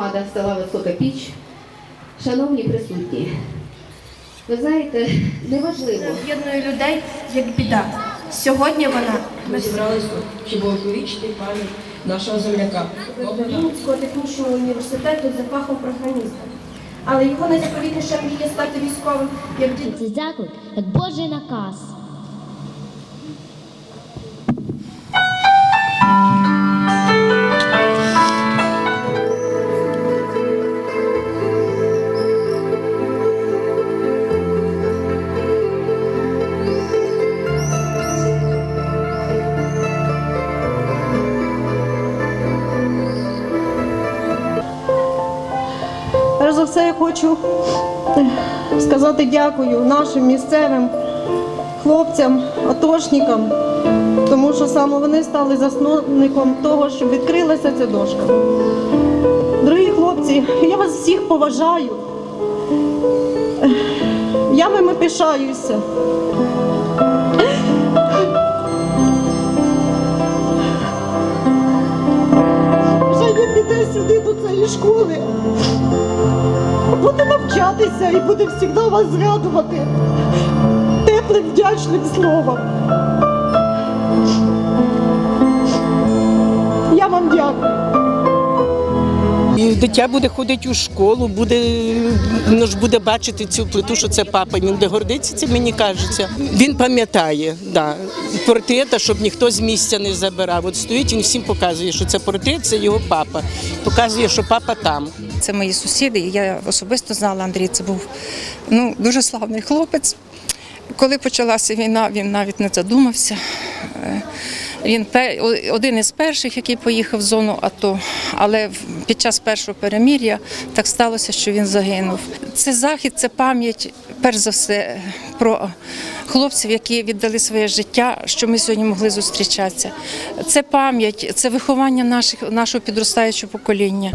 громада села Висока Піч. Шановні присутні, ви знаєте, неважливо. Об'єднує людей як біда. Сьогодні вона Ми зібралися щоб увіковічити пам'ять нашого земляка. Вінницького технічного університету за фахом програміста. Але його найзаповітніша мрія стати військовим, як дід Це заклик, як Божий наказ. Перш за все, я хочу сказати дякую нашим місцевим хлопцям, атошникам, тому що саме вони стали засновником того, щоб відкрилася ця дошка. Дорогі хлопці, я вас всіх поважаю. Я вами пишаюся. Сюди до цієї школи буде навчатися і буде завжди вас згадувати теплим, вдячним словом. Я вам дякую. І дитя буде ходити у школу, буде, воно ж буде бачити цю плиту, що це папа. Він де гордиться, це мені кажеться. Він пам'ятає, да, портрета, щоб ніхто з місця не забирав. От стоїть, він всім показує, що це портрет, це його папа. Показує, що папа там. Це мої сусіди. Я особисто знала Андрій. Це був ну, дуже славний хлопець. Коли почалася війна, він навіть не задумався. Е, Він один із перших, який поїхав в зону АТО, але під час першого перемір'я так сталося, що він загинув. Це захід, це пам'ять, перш за все, про хлопців, які віддали своє життя, що ми сьогодні могли зустрічатися. Це пам'ять, це виховання наших, нашого підростаючого покоління.